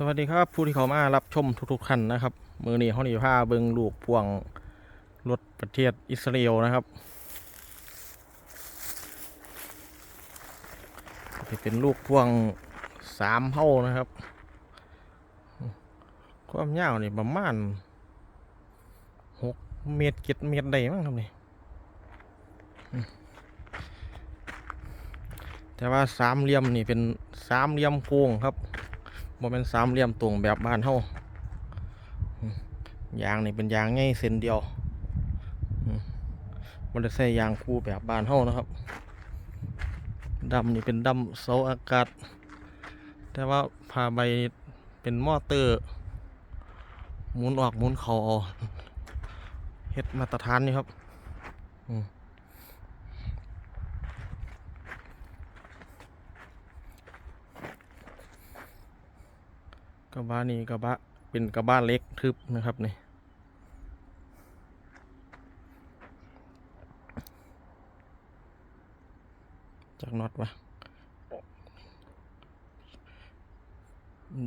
สวัสดีครับผู้ที่เขามารับชมทุกๆท่านนะครับ มือนี้เขาหนีผ้าเบิงลูกพวงรถประเทศอิสราเอลนะครับที่เป็นลูกพวงสามเท่านะครับ ความยาวนี่ประมาณหกเมตรเจ็ดเมตรได้มั้งครับนี่แต่ว่าสามเหลี่ยมนี่เป็นสามเหลี่ยมโค้งครับ บ่เป็นสามเหลี่ยมตรงแบบบ้านเฮาอืมยางนี่เป็นยางง่ายเส้นเดียวมบ่ได้ใส่ยางคู่แบบบ้านเฮานะครับดำนี่เป็นดำเสาอากาศ แต่ว่าผ้าใบเป็นมอเตอร์หมุนออกหมุนเข้าเอาเฮ็ดมาตรฐานนี่ครับ อืม กระบะนี่กระบะเป็นกระบะเล็กทึบนะครับนี่จากน็อตวะ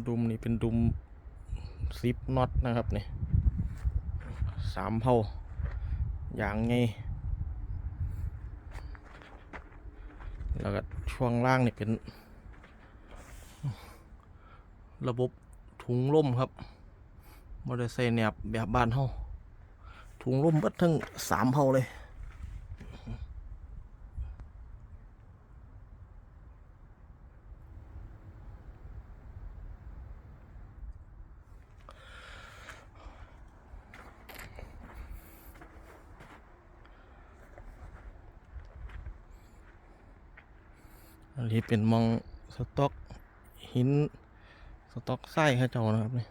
ดุมนี่เป็นดุมซิปน็อตนะครับนี่สามเผาอย่างไงแล้วก็ช่วงล่างนี่เป็น ระบบ ถุงลมครับมอเตอร์ไซค์แนบแบบบ้านเฮาถุงลมเบิดทั้งสามเผาเลยอันนี้เป็นมองสต็อกหิน สต็อกไส้ข้าเจ้านะครับนี่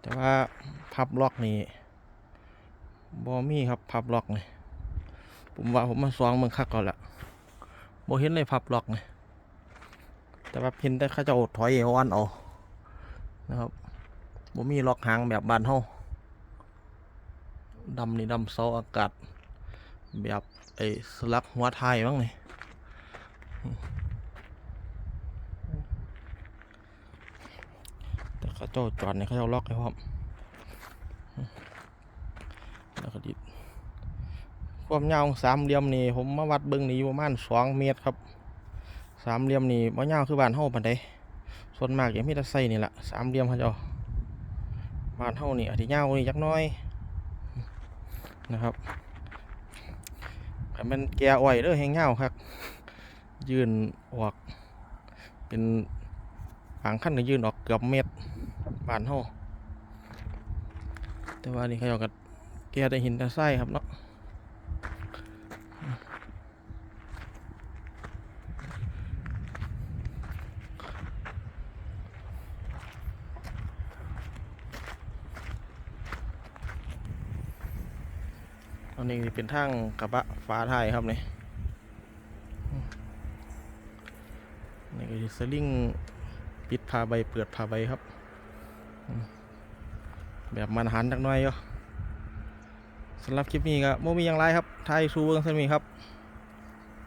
แต่ว่าพับล็อกนี่บอมี่ครับพับล็อกนี่ผมว่าผมมาซองเมืองคักก่อนละบเห็นเลยพับล็อกนี่แต่ว่าเห็นแต่ข้าเจ้าถอยเอวอันเอานะครับบอมี่ล็อกหางแบบบานเฮาดำนี่ดำเสาอากาศแบบไอ้สลักหัวไทยบ้างนี่ แต่ เขาเจ้าจอดเนี่ยเขาเจ้าล็อกให้พร้อมแล้วก็ดิดความยาวสามเหลี่ยมนี่ผมมาวัดเบิ้งนี่อยู่ประมาณสองเมตรครับสามเหลี่ยมนี่บ่ยาวคือบ้านเฮาปานใดส่วนมากอย่างมีแต่ใส่นี่แหละสามเหลี่ยมเขาเจ้าบ้านเฮานี่อาจจะยาวกว่านี่จักน้อยนะครับแต่มันแก่อ้อยเด้อแห้งาครับ ยืนออก เป็นบางขั้นก็ยืนออกเกือบเมตร บานเฮาแต่ว่านี่เขาเอากับแกได้หินแต่ไส้ครับเนาะอันนี้เป็นทางกระบะฟ้าไทยครับนี่นี่ก็คือสลิงปิดผ้าใบเปิดผ้าใบครับ แบบมันหันจักหน่อยอยู่สำหรับคลิปนี้ก็โมมีอย่างไรครับไทยซูเวิร์งสมีครับ